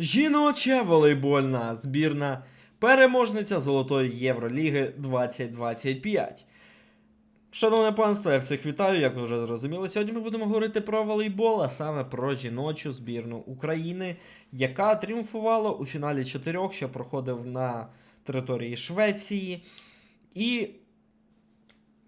Жіноча волейбольна збірна переможниця Золотої Євроліги 2025. Шановне панство, я всіх вітаю, як ви вже зрозуміли. Сьогодні ми будемо говорити про волейбол, а саме про жіночу збірну України, яка тріумфувала у фіналі чотирьох, що проходив на території Швеції. І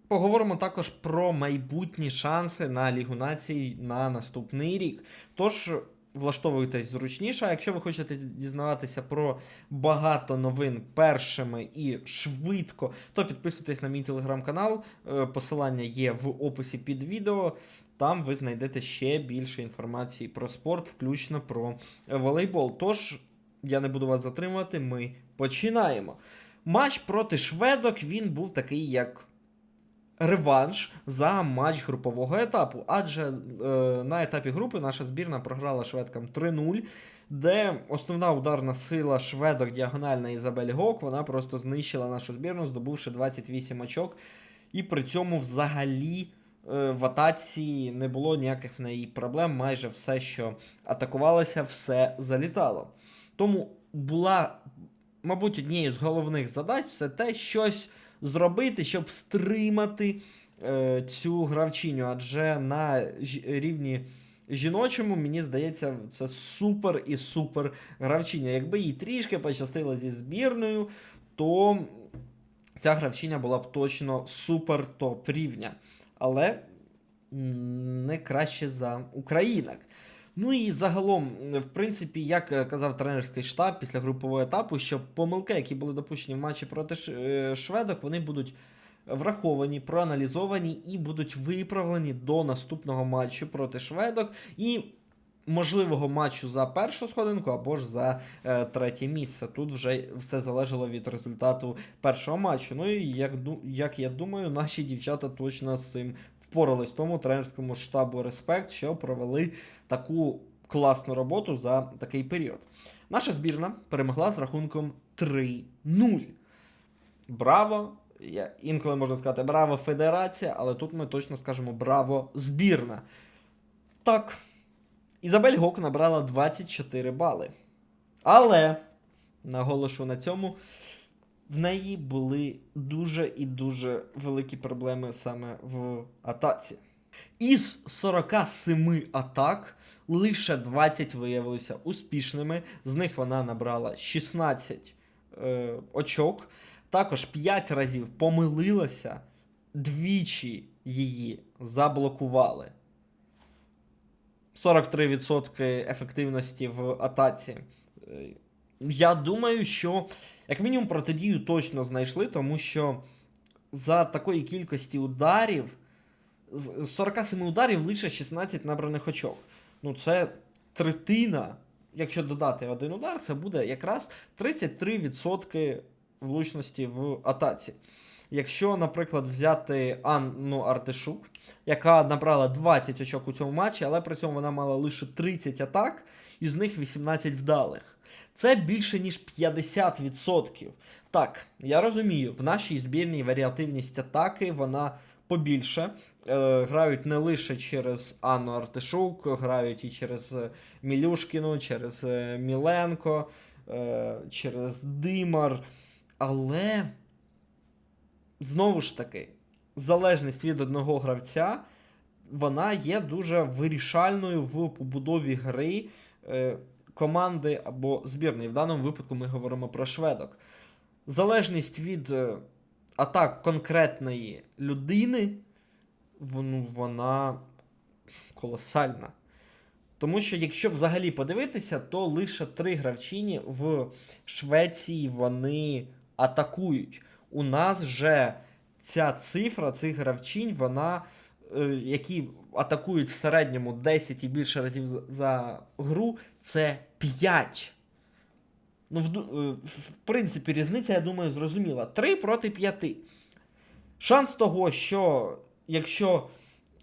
поговоримо також про майбутні шанси на Лігу націй на наступний рік. Тож. Влаштовуйтесь зручніше. А якщо ви хочете дізнаватися про багато новин першими і швидко, то підписуйтесь на мій телеграм-канал. Е, Посилання є в описі під відео. Там ви знайдете ще більше інформації про спорт, включно про волейбол. Тож я не буду вас затримувати. Ми починаємо. Матч проти шведок він був такий, як реванш за матч групового етапу. Адже е, на етапі групи наша збірна програла шведкам 3-0, де основна ударна сила шведок діагональна Ізабель Гок, вона просто знищила нашу збірну, здобувши 28 очок. І при цьому взагалі е, в атаці не було ніяких в неї проблем. Майже все, що атакувалося, все залітало. Тому була, мабуть, однією з головних задач це те, щось зробити, щоб стримати е, цю гравчиню. Адже на рівні жіночому, мені здається, це супер і супер гравчиня. Якби їй трішки пощастило зі збірною, то ця гравчиня була б точно супер топ рівня. Але не краще за українок. Ну і загалом, в принципі, як е, казав тренерський штаб після групового етапу, що помилки, які були допущені в матчі проти е, шведок, вони будуть враховані, проаналізовані і будуть виправлені до наступного матчу проти шведок і можливого матчу за першу сходинку або ж за е, третє місце. Тут вже все залежало від результату першого матчу. Ну і як, як я думаю, наші дівчата точно з цим впорались. Тому тренерському штабу респект, що провели таку класну роботу за такий період. Наша збірна перемогла з рахунком 3-0. Браво! Я, інколи можна сказати браво федерація, але тут ми точно скажемо браво збірна. Так. Ізабель Гок набрала 24 бали. Але, наголошу на цьому, в неї були дуже і дуже великі проблеми саме в атаці. Із 47 атак лише 20 виявилися успішними. З них вона набрала 16 е, очок. Також 5 разів помилилася, двічі її заблокували. 43% ефективності в атаці. Е, Я думаю, що як мінімум протидію точно знайшли, тому що за такої кількості ударів з 47 ударів лише 16 набраних очок. Ну, це третина. Якщо додати один удар, це буде якраз 33% влучності в атаці. Якщо, наприклад, взяти Анну Артишук, яка набрала 20 очок у цьому матчі, але при цьому вона мала лише 30 атак, із них 18 вдалих. Це більше ніж 50%. Так, я розумію, в нашій збірній варіативність атаки вона побільше. Е, грають не лише через Анну Артишук, грають і через е, Мілюшкіну, через е, Міленко, е, через Димар. Але знову ж таки, залежність від одного гравця, вона є дуже вирішальною в побудові гри е, команди або збірної. В даному випадку ми говоримо про шведок. Залежність від е, атак конкретної людини, вона колосальна. Тому що, якщо взагалі подивитися, то лише три гравчині в Швеції вони атакують. У нас же ця цифра цих гравчинь, вона, які атакують в середньому 10 і більше разів за- гру, це 5. Ну, в, е, в принципі, різниця, я думаю, зрозуміла. 3 проти 5. Шанс того, що якщо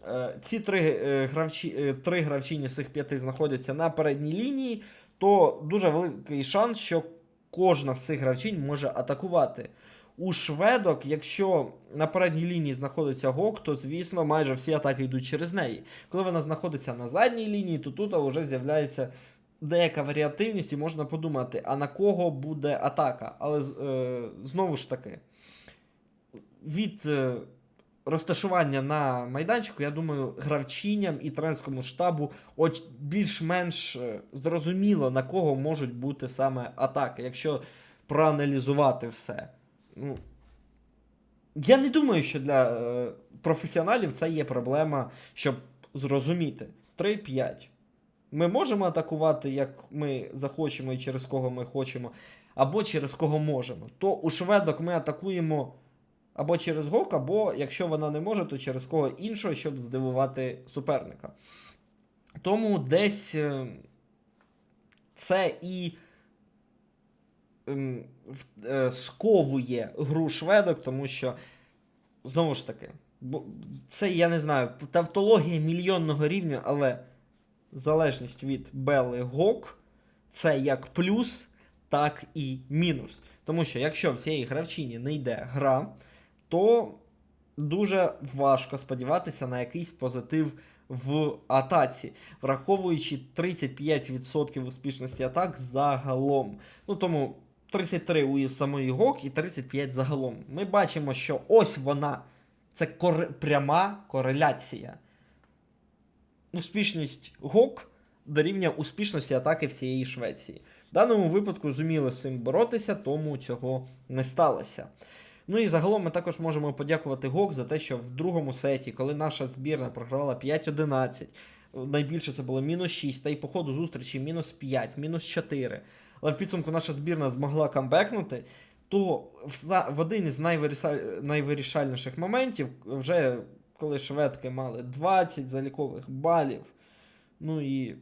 е, ці три, е, гравчі, е, три гравчині з цих п'яти знаходяться на передній лінії, то дуже великий шанс, що кожна з цих гравчинь може атакувати. У шведок, якщо на передній лінії знаходиться гок, то звісно майже всі атаки йдуть через неї. Коли вона знаходиться на задній лінії, то тут вже з'являється деяка варіативність, і можна подумати, а на кого буде атака. Але е, знову ж таки, від е, розташування на майданчику, я думаю, гравчиням і тренерському штабу більш-менш е, зрозуміло, на кого можуть бути саме атаки, якщо проаналізувати все. Ну, я не думаю, що для е, професіоналів це є проблема, щоб зрозуміти. 3-5. Ми можемо атакувати, як ми захочемо і через кого ми хочемо, або через кого можемо. То у шведок ми атакуємо або через гок, або якщо вона не може, то через кого іншого, щоб здивувати суперника. Тому десь е, це і сковує гру шведок, тому що, знову ж таки, це я не знаю, тавтологія мільйонного рівня, але залежність від Бели Гок це як плюс, так і мінус. Тому що якщо в цій гравчині не йде гра, то дуже важко сподіватися на якийсь позитив в атаці, враховуючи 35% успішності атак загалом. Ну тому 33 у самої ГОК і 35 загалом. Ми бачимо, що ось вона. Це кор... пряма кореляція. Успішність ГОК дорівнює успішності атаки всієї Швеції. В даному випадку зуміли з цим боротися, тому цього не сталося. Ну і загалом ми також можемо подякувати ГОК за те, що в другому сеті, коли наша збірна програвала 5-11, найбільше це було мінус 6, та й по ходу зустрічі мінус 5, мінус 4. Але в підсумку наша збірна змогла камбекнути, то в, один найвиріса- найвирішальніших моментів, вже коли шведки мали 20 залікових балів, ну і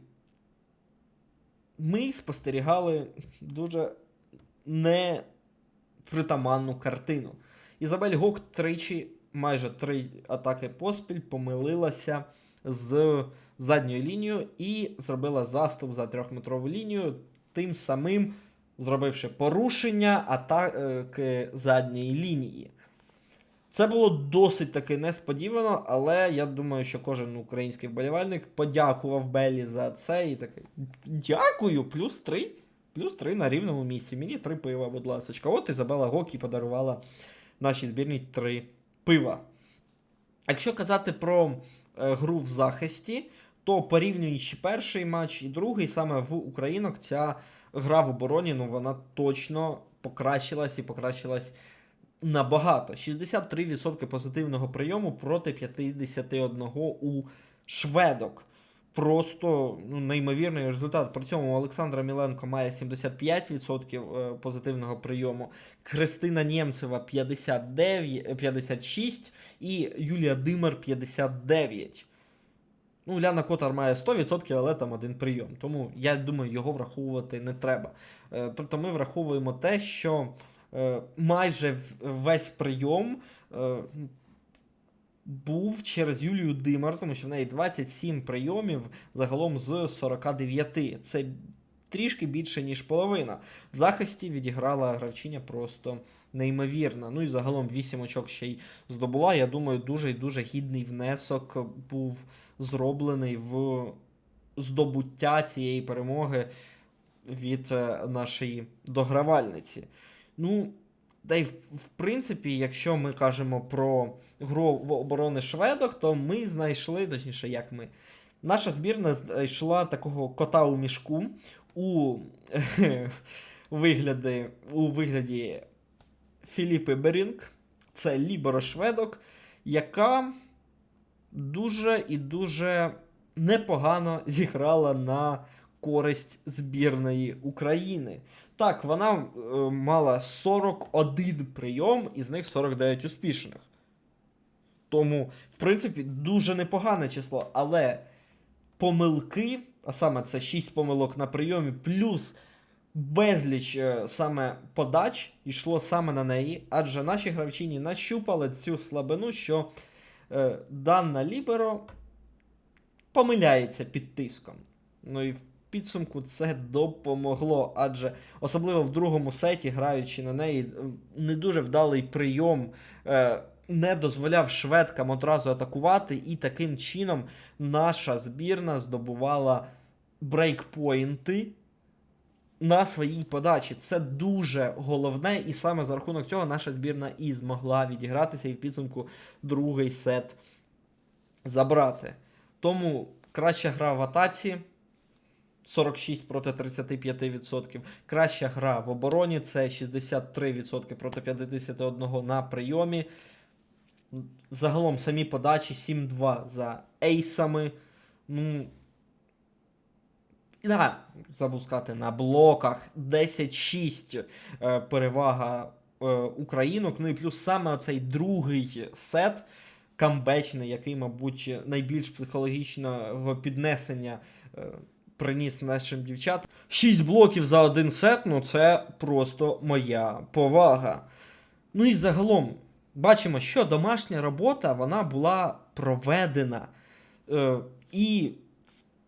ми спостерігали дуже непритаманну картину. Ізабель Гок тричі, майже три атаки поспіль, помилилася з задньою лінією і зробила заступ за трьохметрову лінію, тим самим зробивши порушення атаки задньої лінії. Це було досить таки несподівано, але я думаю, що кожен український вболівальник подякував Беллі за це і такий. Дякую, плюс 3. Плюс 3 на рівному місці. Мені 3 пива, будь ласка. От Ізабела Гокі подарувала нашій збірній 3 пива. Якщо казати про е, гру в захисті, то порівнюючи перший матч і другий, саме в українок ця гра в обороні, ну вона точно покращилась і покращилась набагато. 63% позитивного прийому проти 51 у шведок. Просто ну, неймовірний результат. При цьому Олександра Міленко має 75% е, позитивного прийому, Христина Нємцева 59, 56 і Юлія Димер 59. Ну, Ляна Котар має 100%, але там один прийом. Тому я думаю, його враховувати не треба. Е, Тобто ми враховуємо те, що е, майже весь прийом е, був через Юлію Димар, тому що в неї 27 прийомів загалом з 49. Це трішки більше, ніж половина. В захисті відіграла гравчиня просто неймовірно. Ну і загалом 8 очок ще й здобула. Я думаю, дуже і дуже гідний внесок був зроблений в здобуття цієї перемоги від е, нашої догравальниці. Ну, та й в принципі, якщо ми кажемо про гру в оборони шведок, то ми знайшли, точніше, як ми. Наша збірна знайшла такого кота у мішку у вигляді, у вигляді Філіпи Берінг. Це ліберо шведок, яка дуже і дуже непогано зіграла на користь збірної України. Так, вона е, мала 41 прийом, із них 49 успішних. Тому, в принципі, дуже непогане число. Але помилки, а саме це 6 помилок на прийомі, плюс безліч е, саме подач йшло саме на неї, адже наші гравчині нащупали цю слабину, що е, дана Ліберо помиляється під тиском. Ну і в підсумку це допомогло, адже особливо в другому сеті, граючи на неї, не дуже вдалий прийом. Е, не дозволяв шведкам одразу атакувати, і таким чином наша збірна здобувала брейкпоінти на своїй подачі. Це дуже головне, і саме за рахунок цього наша збірна і змогла відігратися і в підсумку другий сет забрати. Тому краща гра в атаці. 46 проти 35%. Краща гра в обороні це 63% проти 51% на прийомі. Загалом самі подачі 7-2 за ейсами. Ну. Да, забув сказати, на блоках 10-6 е, перевага е, українок. Ну і плюс саме оцей другий сет камбечний, який, мабуть, найбільш психологічного піднесення е, приніс нашим дівчатам. 6 блоків за один сет, ну це просто моя повага. Ну і загалом, бачимо, що домашня робота вона була проведена. Е, і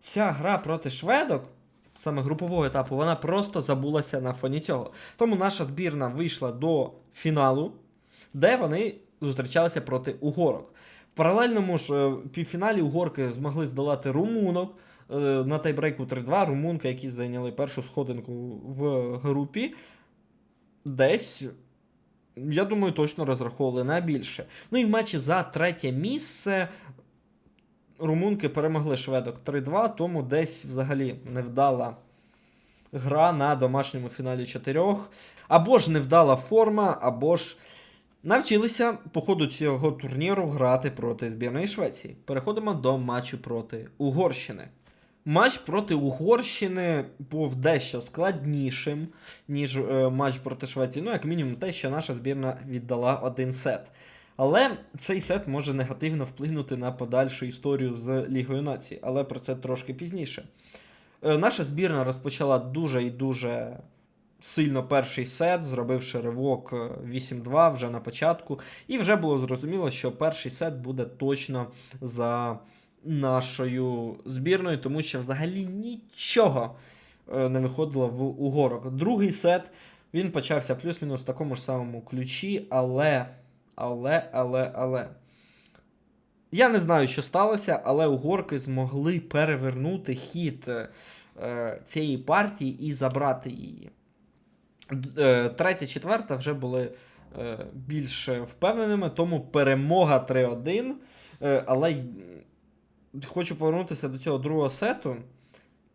ця гра проти шведок, саме групового етапу, вона просто забулася на фоні цього. Тому наша збірна вийшла до фіналу, де вони зустрічалися проти угорок. В паралельному ж е, півфіналі угорки змогли здолати румунок. Е, На тайбрейку 3-2 румунка, які зайняли першу сходинку в групі, десь, я думаю, точно розраховували на більше. Ну і в матчі за третє місце румунки перемогли шведок 3-2, тому десь взагалі невдала гра на домашньому фіналі чотирьох. Або ж невдала форма, або ж навчилися по ходу цього турніру грати проти збірної Швеції. Переходимо до матчу проти Угорщини. Матч проти Угорщини був дещо складнішим, ніж е, матч проти Швеції. Ну, як мінімум, те, що наша збірна віддала один сет. Але цей сет може негативно вплинути на подальшу історію з Лігою Націй, але про це трошки пізніше. Е, наша збірна розпочала дуже і дуже сильно перший сет, зробивши ривок е, 8-2 вже на початку. І вже було зрозуміло, що перший сет буде точно за нашою збірною, тому що взагалі нічого е, не виходило в угорок. Другий сет він почався плюс-мінус в такому ж самому ключі, але, але, але, але. Я не знаю, що сталося, але угорки змогли перевернути хід е, е, цієї партії і забрати її. Е, Третя, четверта вже були е, більш впевненими, тому перемога 3-1. Е, але хочу повернутися до цього другого сету.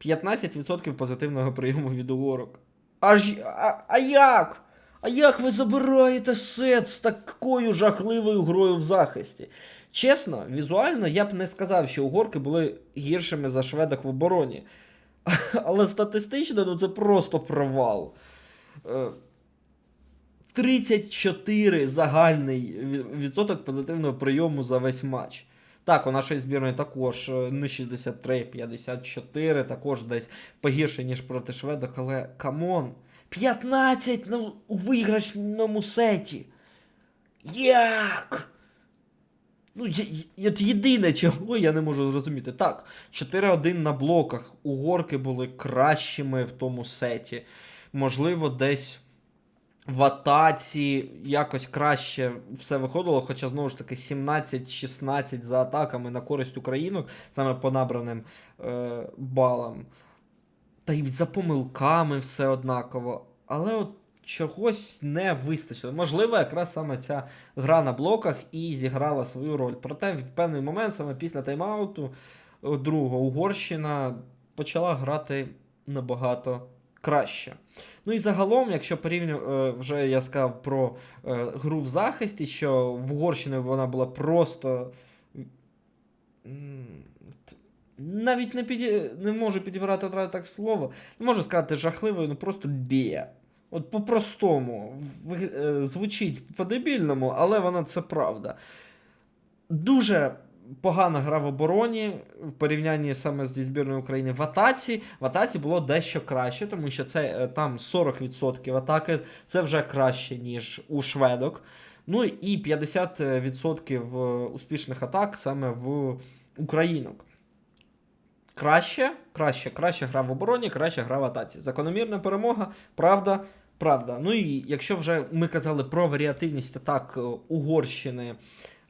15% позитивного прийому від угорок. Аж. А, а як? А як ви забираєте сет з такою жахливою грою в захисті? Чесно, візуально я б не сказав, що угорки були гіршими за шведок в обороні. Але статистично ну, це просто провал. Е, 34 загальний відсоток позитивного прийому за весь матч. Так, у нашої збірної також е, не 63, 54, також десь погірше, ніж проти шведок, але камон. 15 ну, у виграшному сеті. Як? Ну, я, єдине, чого я не можу зрозуміти. Так, 4-1 на блоках. Угорки були кращими в тому сеті. Можливо, десь в атаці якось краще все виходило, хоча знову ж таки 17-16 за атаками на користь українок, саме по набраним е, балам. Та й за помилками все однаково. Але от чогось не вистачило. Можливо, якраз саме ця гра на блоках і зіграла свою роль. Проте в певний момент, саме після тайм-ауту е, другого, Угорщина почала грати набагато краще. Ну і загалом, якщо порівню, вже я сказав про е, гру в захисті, що в Угорщині вона була просто. Навіть не, піді... не можу підібрати одразу так слово. Не можу сказати жахливою, ну просто бія. От по-простому. Е, Звучить по-дебільному, але вона це правда. Дуже погана гра в обороні в порівнянні саме зі збірною України в атаці. В атаці було дещо краще, тому що це е, там 40% атаки, це вже краще, ніж у шведок. Ну і 50% успішних атак саме в українок. Краще, краще, краще гра в обороні, краще гра в атаці. Закономірна перемога, правда, правда. Ну і якщо вже ми казали про варіативність атак е, Угорщини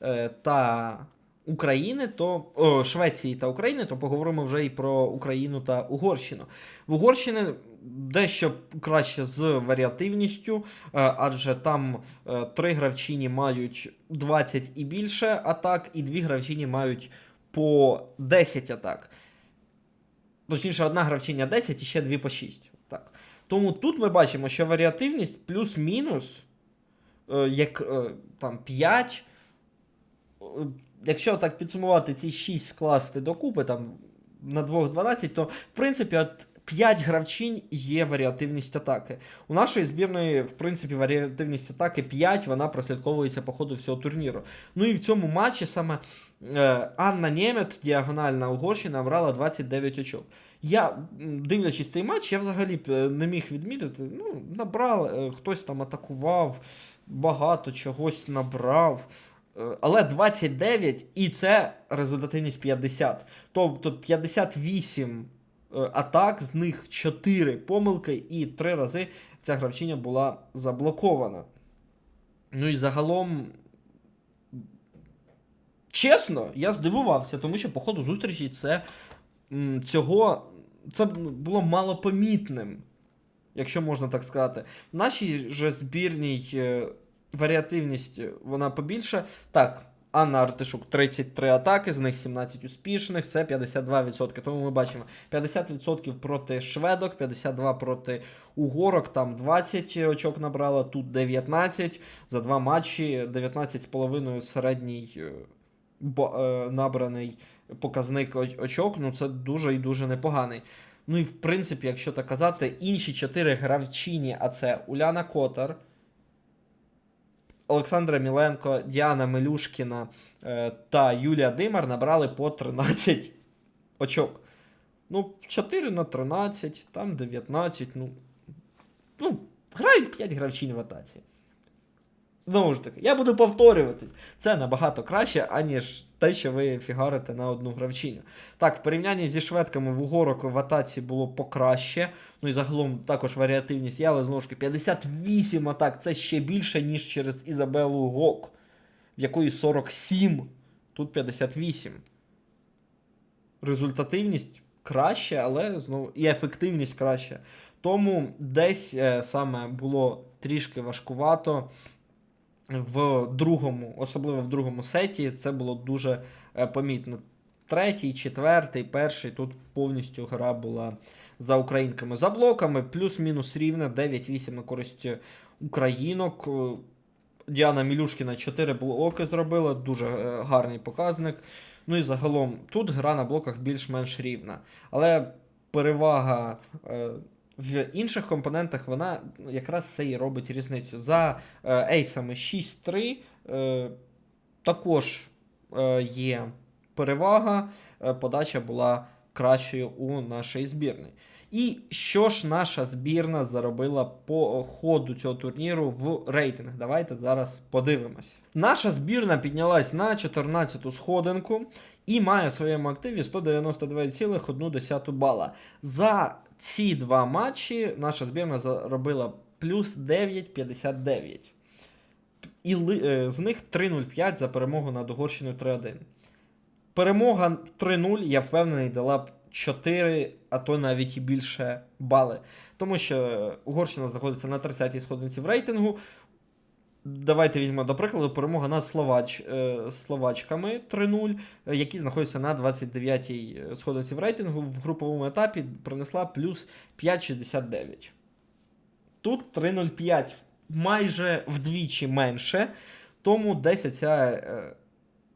е, та України, то о, Швеції та України, то поговоримо вже і про Україну та Угорщину. В Угорщині дещо краще з варіативністю, е, адже там три гравчині мають 20 і більше атак, і дві гравчині мають по 10 атак. Точніше, одна гравчиня 10 і ще дві по 6. Так. Тому тут ми бачимо, що варіативність плюс-мінус, е, як е, там 5. е, Якщо так підсумувати ці 6 скласти докупи, там на 2 12, то в принципі от 5 гравчинь є варіативність атаки. У нашої збірної, в принципі, варіативність атаки 5, вона прослідковується по ходу всього турніру. Ну і в цьому матчі саме е, Анна Нємет, діагональна Угорщина, набрала 29 очок. Я, дивлячись цей матч, я взагалі е, не міг відмітити. Ну, набрав, е, хтось там атакував, багато чогось набрав. Але 29 і це результативність 50. Тобто 58 е, атак, з них 4 помилки, і 3 рази ця гравчиня була заблокована. Ну і загалом. Чесно, я здивувався, тому що по ходу зустрічі це цього це було малопомітним, якщо можна так сказати. В нашій же збірній е, варіативність е, вона побільше. Так, Анна Артишук 33 атаки, з них 17 успішних, це 52%. Тому ми бачимо 50% проти шведок, 52% проти угорок, там 20 очок набрала, тут 19 за два матчі, 19,5 середній е, е, набраний показник очок. Ну це дуже і дуже непоганий. Ну і в принципі, якщо так казати, інші чотири гравчині, а це Уляна Котар, Олександра Міленко, Діана Мелюшкіна е, та Юлія Димар набрали по 13 очок. Ну, 4 на 13, там 19, ну. Ну, грають 5 гравчинь в атаці. Знову ж таки, я буду повторюватись. Це набагато краще, аніж те, що ви фігарите на одну гравчиню. Так, в порівнянні зі шведками в угорок в атаці було покраще. Ну і загалом також варіативність є, але знову ж таки 58 атак це ще більше, ніж через Ізабелу Гок, в якої 47, тут 58. Результативність краще, але знову і ефективність краще. Тому десь е, саме було трішки важкувато в другому, особливо в другому сеті, це було дуже е, помітно. Третій, четвертий, перший тут повністю гра була за українками. За блоками плюс-мінус рівне 9-8 на користь українок. Е, Діана Мілюшкіна 4 блоки зробила, дуже е, гарний показник. Ну і загалом тут гра на блоках більш-менш рівна. Але перевага е, в інших компонентах вона якраз це і робить різницю. За е, ейсами 6-3 е, також е, є перевага, е, подача була кращою у нашої збірної. І що ж наша збірна заробила по ходу цього турніру в рейтинг? Давайте зараз подивимось. Наша збірна піднялась на 14-ту сходинку і має в своєму активі 199,1 бала. За ці два матчі наша збірна заробила плюс 9,59. І з них 3-0-5 за перемогу над Угорщиною 3-1. Перемога 3-0, я впевнений, дала б 4, а то навіть і більше бали. Тому що Угорщина знаходиться на 30-й сходинці в рейтингу. Давайте візьмемо, до прикладу, перемога над Словач, е, словачками 3-0, е, які знаходяться на 29-й сходинці в рейтингу в груповому етапі принесла плюс 5,69. Тут 3,05 майже вдвічі менше, тому десь ця е,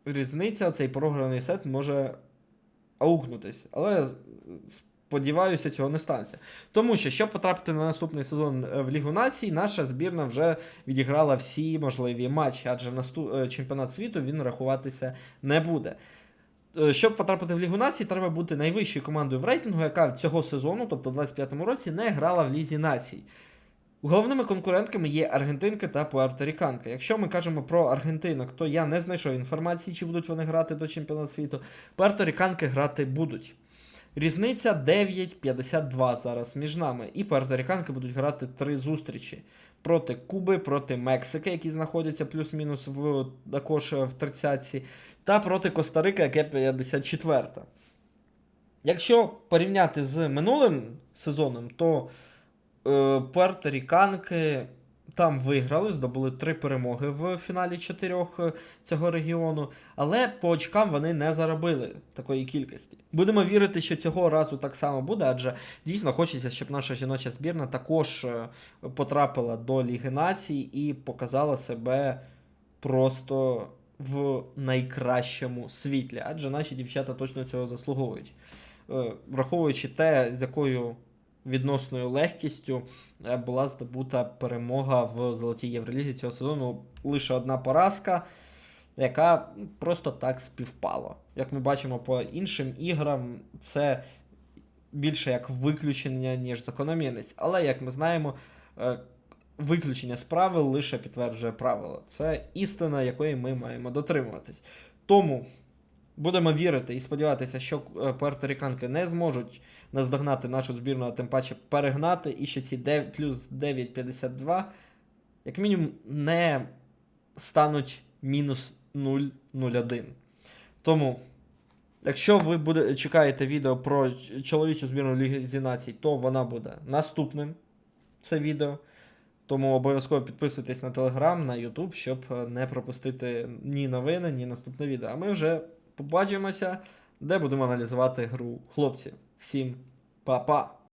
різниця, цей програний сет може аукнутись. Але сподіваюся, цього не станеться. Тому що, щоб потрапити на наступний сезон е, в Лігу націй, наша збірна вже відіграла всі можливі матчі, адже наступ... е, чемпіонат світу він рахуватися не буде. Е, Щоб потрапити в Лігу націй, треба бути найвищою командою в рейтингу, яка цього сезону, тобто в 25-му році, не грала в Лізі націй. Головними конкурентками є Аргентинка та Пуерторіканка. Якщо ми кажемо про аргентинок, то я не знайшов інформації, чи будуть вони грати до чемпіонату світу. Пуерторіканки грати будуть. Різниця 9,52 зараз між нами. І пуерторіканки будуть грати три зустрічі проти Куби, проти Мексики, які знаходяться плюс-мінус в також в 30-ці, та проти Коста-Рики, яке 54. Якщо порівняти з минулим сезоном, то е, Пуерто-Ріканки там виграли, здобули три перемоги в фіналі чотирьох е, цього регіону, але по очкам вони не заробили такої кількості. Будемо вірити, що цього разу так само буде, адже дійсно хочеться, щоб наша жіноча збірна також е, потрапила до Ліги Націй і показала себе просто в найкращому світлі, адже наші дівчата точно цього заслуговують. Е, Враховуючи те, з якою відносною легкістю е, була здобута перемога в Золотій Євролізі цього сезону. Лише одна поразка, яка просто так співпала. Як ми бачимо по іншим іграм, це більше як виключення, ніж закономірність. Але, як ми знаємо, е, виключення з правил лише підтверджує правило. Це істина, якої ми маємо дотримуватись. Тому будемо вірити і сподіватися, що е, пуерторіканки не зможуть наздогнати нашу збірну, а тим паче перегнати, і ще ці 9, плюс 9,52, як мінімум, не стануть мінус 0,01. Тому, якщо ви буде, чекаєте відео про чоловічу збірну Ліги Націй, то вона буде наступним. Це відео. Тому обов'язково підписуйтесь на телеграм, на Ютуб, щоб е, не пропустити ні новини, ні наступне відео. А ми вже побачимося, де будемо аналізувати гру хлопців. Всім па-па!